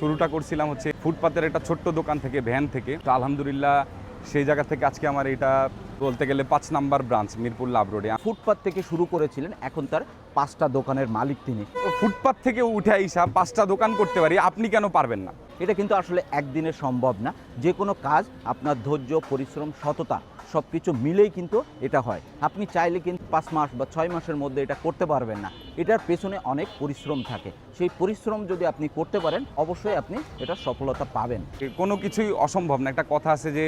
শুরুটা করছিলাম হচ্ছে ফুটপাতের একটা ছোট্ট দোকান থেকে, ভ্যান থেকে। তো আলহামদুলিল্লাহ সেই জায়গা থেকে আজকে আমার এটা বলতে গেলে পাঁচ নাম্বার ব্রাঞ্চ, মিরপুর লাভ রোডে। ফুটপাত থেকে শুরু করেছিলেন এখন তার পাঁচটা দোকানের মালিক তিনি। ফুটপাত থেকে উঠে আইসা পাঁচটা দোকান করতে পারি, আপনি কেন পারবেন না? এটা কিন্তু আসলে একদিনে সম্ভব না। যে কোনো কাজ, আপনার ধৈর্য, পরিশ্রম, সততা সব কিছু মিলেই কিন্তু এটা হয়। আপনি চাইলে কিন্তু পাঁচ মাস বা ছয় মাসের মধ্যে এটা করতে পারবেন না। এটার পেছনে অনেক পরিশ্রম থাকে। সেই পরিশ্রম যদি আপনি করতে পারেন, অবশ্যই আপনি এটা সফলতা পাবেন। কোনো কিছুই অসম্ভব না। একটা কথা আছে যে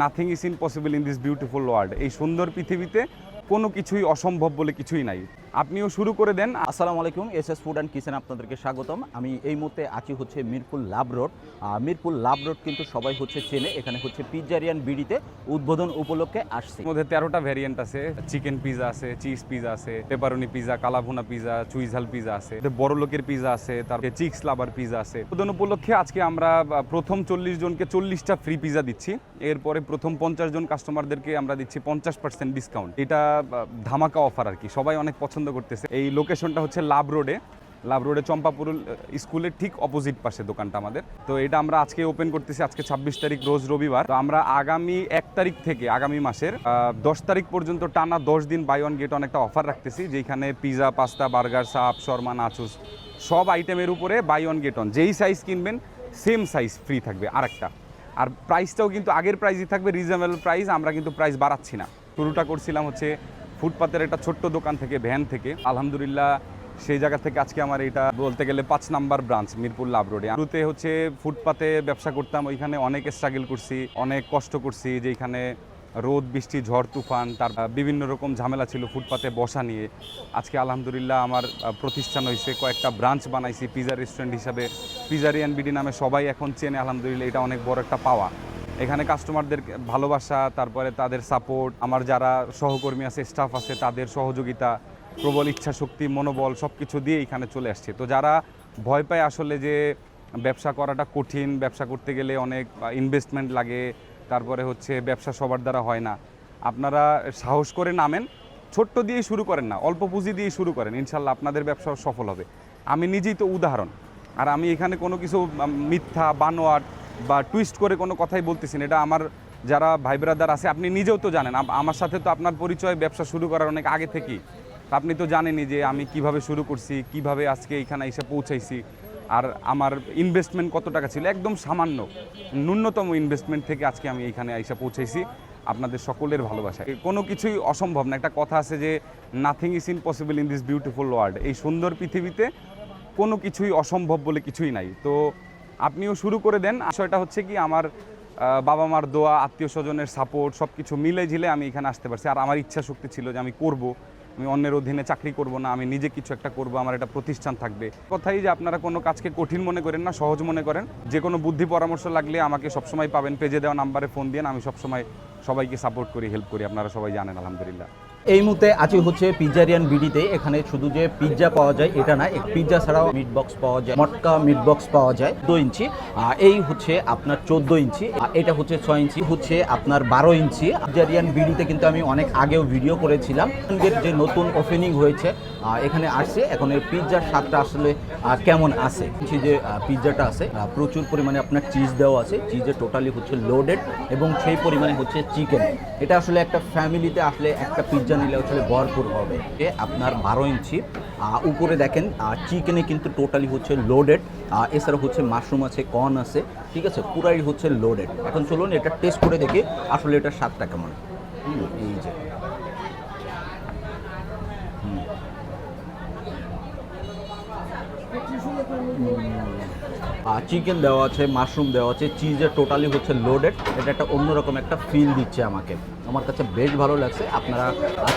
nothing is impossible in this beautiful world এই সুন্দর পৃথিবীতে কোনো কিছুই অসম্ভব বলে কিছুই নাই। আপনিও শুরু করে দেন। আসসালামু আলাইকুম S S food and kitchen আপনাদেরকে স্বাগতম। আমি এই মুহূর্তে আছি হচ্ছে Mirpur love road. Mirpur love road কিন্তু সবাই হচ্ছে চেনে। এখানে হচ্ছে পিজ্জারিয়ান বিডিতে উদ্বোধন উপলক্ষে আসছে। মধ্যে তেরোটা ভ্যারিয়েন্ট আছে। চিকেন পিজা আছে চিজ পিজা আছে pepperoni pizza kalabhuna pizza chuijhal pizza আছে। বড় লোকের পিজা আছে, তারপরে চিক্স লাভার পিজা আছে। উদ্বোধন উপলক্ষে আজকে আমরা প্রথম চল্লিশ জনকে চল্লিশটা ফ্রি পিজা দিচ্ছি। এরপরে প্রথম পঞ্চাশ জন কাস্টমারদেরকে আমরা দিচ্ছি পঞ্চাশ পার্সেন্ট ডিসকাউন্ট এটা ধামাকা অফার আর কি। সবাই অনেক পছন্দ করতেছে। এই লোকেশনটা হচ্ছে লাভ রোডে। লাভ রোডে চম্পাপুর স্কুলের ঠিক অপোজিট পাশে দোকানটা আমাদের। তো এটা আমরা আজকে ওপেন করতেছি, আজকে ছাব্বিশ তারিখ রোজ রবিবার। তো আমরা আগামী এক তারিখ থেকে, আগামী মাসের দশ তারিখ পর্যন্ত টানা দশ দিন বাই ওয়ান গেট অন একটা অফার রাখতেছি, যেখানে পিজা পাস্তা বার্গার সাপ, শর্মা নাচুস সব আইটেমের উপরে বাই ওয়ান গেট অন যেই সাইজ কিনবেন সেম সাইজ ফ্রি থাকবে আরেকটা। আর প্রাইসটাও কিন্তু আগের প্রাইসই থাকবে রিজনেবল প্রাইস আমরা কিন্তু প্রাইস বাড়াচ্ছি না। শুরুটা করছিলাম হচ্ছে ফুটপাতের একটা ছোট্ট দোকান থেকে, ভ্যান থেকে। আলহামদুলিল্লাহ, সেই জায়গা থেকে আজকে আমার এটা বলতে গেলে পাঁচ নাম্বার ব্রাঞ্চ, মিরপুর লাভ রোডে। শুরুতে হচ্ছে ফুটপাতে ব্যবসা করতাম, ওইখানে অনেক স্ট্রাগল করছি, অনেক কষ্ট করছি যেখানে রোদ, বৃষ্টি, ঝড়, তুফান, তার বিভিন্ন রকম ঝামেলা ছিল ফুটপাতে বসা নিয়ে। আজকে আলহামদুলিল্লাহ আমার প্রতিষ্ঠান হয়েছে কয়েকটা ব্রাঞ্চ বানাইছি, পিজা রেস্টুরেন্ট হিসাবে। পিজারিয়ান বিডি নামে সবাই এখন চেনে, আলহামদুলিল্লাহ এটা অনেক বড় একটা পাওয়া। এখানে কাস্টমারদের ভালোবাসা, তারপরে তাদের সাপোর্ট আমার যারা সহকর্মী আছে স্টাফ আছে, তাদের সহযোগিতা, প্রবল ইচ্ছা শক্তি মনোবল সব কিছু দিয়ে এখানে চলে আসছে। তো যারা ভয় পায় আসলে যে ব্যবসা করাটা কঠিন, ব্যবসা করতে গেলে অনেক ইনভেস্টমেন্ট লাগে, তারপরে হচ্ছে ব্যবসা সবার দ্বারা হয় না, আপনারা সাহস করে নামেন, ছোট্ট দিয়েই শুরু করেন না, অল্প পুঁজি দিয়েই শুরু করেন, ইনশাল্লাহ আপনাদের ব্যবসা সফল হবে। আমি নিজেই তো উদাহরণ, আর আমি এখানে কোনো কিছু মিথ্যা, বানোয়াট বা টুইস্ট করে কোনো কথাই বলতেছি না। এটা আমার যারা ভাই ব্রাদার আছে, আপনি নিজেও তো জানেন। আমার সাথে তো আপনার পরিচয়, ব্যবসা শুরু করার অনেক আগে থেকেই। আপনি তো জানেনই যে আমি কীভাবে শুরু করছি, কীভাবে আজকে এখানে এসে পৌঁছাইছি। আর আমার ইনভেস্টমেন্ট কত টাকা ছিল? একদম সামান্য, ন্যূনতম ইনভেস্টমেন্ট থেকে আজকে আমি এখানে এসে পৌঁছাইছি। আপনাদের সকলের ভালোবাসা কোনো কিছুই অসম্ভব না। একটা কথা আছে যে nothing is impossible in this beautiful world এই সুন্দর পৃথিবীতে কোনো কিছুই অসম্ভব বলে কিছুই নাই। তো আপনিও শুরু করে দেন। বিষয়টা হচ্ছে কি, আমার বাবা মার দোয়া আত্মীয় স্বজনের সাপোর্ট সব কিছু মিলে ঝিলে আমি এখানে আসতে পারছি। আর আমার ইচ্ছা শক্তি ছিল যে আমি করব। আমি অন্যের অধীনে চাকরি করব না, আমি নিজে কিছু একটা করব, আমার একটা প্রতিষ্ঠান থাকবে। কথাই যে আপনারা কোনো কাজকে কঠিন মনে করেন না, সহজ মনে করেন। যে কোনো বুদ্ধি পরামর্শ লাগলে আমাকে সবসময় পাবেন। পেজে দেওয়া নাম্বারে ফোন দিয়ে আমি সবসময় সবাইকে সাপোর্ট করি হেল্প করি। আপনারা সবাই জানেন, আলহামদুলিল্লাহ। এই মুহূর্তে আছি হচ্ছে পিজ্জারিয়ান বিডিতে। এখানে শুধু যে পিৎজা পাওয়া যায়, এটা না পিৎজা ছাড়াও মিট বক্স পাওয়া যায়, মটকা মিট বক্স পাওয়া যায় দু ইঞ্চি। এই হচ্ছে আপনার চোদ্দ ইঞ্চি এটা হচ্ছে ছয় ইঞ্চি, হচ্ছে আপনার বারো ইঞ্চি। পিজ্জারিয়ান বিডিতে কিন্তু আমি অনেক আগেও ভিডিও করেছিলাম। যে নতুন ওপেনিং হয়েছে এখানে আসছে। এখন এর পিৎজার স্বাদটা আসলে কেমন আছে? যে পিৎজাটা আছে প্রচুর পরিমাণে আপনার চিজ দেওয়া আছে। চিজে টোটালি হচ্ছে লোডেড এবং সেই পরিমাণে হচ্ছে চিকেন এটা আসলে একটা ফ্যামিলিতে আসলে একটা পিৎজা নিলে আসলে ভরপুর হবে। আপনার বারো ইঞ্চি। উপরে দেখেন চিকেনে কিন্তু টোটালি হচ্ছে লোডেড এছাড়া হচ্ছে মাশরুম আছে কর্ন আছে। ঠিক আছে? পুরাই হচ্ছে লোডেড এখন চলুন এটা টেস্ট করে দেখি আসলে এটা স্বাদটা কেমন। এই যে। চিকেন দেওয়া আছে, মাশরুম দেওয়া আছে চিজের টোটালি হচ্ছে লোডেড এটা একটা অন্যরকম একটা ফিল দিচ্ছে আমাকে। আমার কাছে বেশ ভালো লাগছে। আপনারা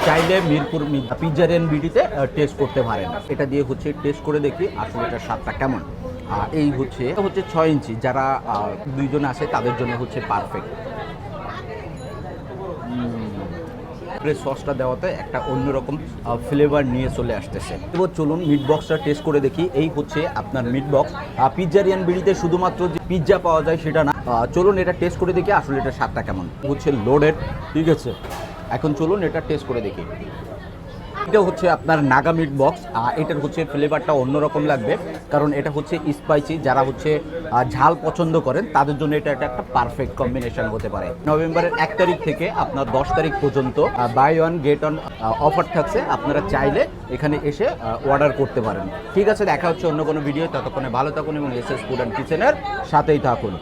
চাইলে মিরপুর পিজ্জার এন বিডিতে টেস্ট করতে পারেন। এটা দিয়ে হচ্ছে টেস্ট করে দেখি আসলে এটার স্বাদটা কেমন। আর এই হচ্ছে হচ্ছে ছয় ইঞ্চি। যারা দুইজন আছে, তাদের জন্য হচ্ছে পারফেক্ট এর সসটা দেওয়াতে একটা অন্যরকম ফ্লেভার নিয়ে চলে আসতেছে। এবার চলুন মিট বক্সটা টেস্ট করে দেখি। এই হচ্ছে আপনার মিট বক্স পিজ্জারিয়ান বিড়িতে শুধুমাত্র যে পিৎজা পাওয়া যায় সেটা না। চলুন এটা টেস্ট করে দেখি আসলে এটা স্বাদটা কেমন। হচ্ছে লোডেড ঠিক আছে? এখন চলুন এটা টেস্ট করে দেখি। এটা হচ্ছে আপনার নাগা মিট বক্স এটার হচ্ছে ফ্লেভারটা অন্যরকম লাগবে, কারণ এটা হচ্ছে স্পাইসি যারা হচ্ছে ঝাল পছন্দ করেন, তাদের জন্য এটা একটা পারফেক্ট কম্বিনেশন হতে পারে। নভেম্বরের এক তারিখ থেকে আপনার দশ তারিখ পর্যন্ত buy one get one offer থাকছে, আপনারা চাইলে এখানে এসে অর্ডার করতে পারেন। ঠিক আছে, দেখা হচ্ছে অন্য কোনো ভিডিও ততক্ষণে ভালো থাকুন এবং এস এস ফুড অ্যান্ড কিচেনের সাথেই থাকুন।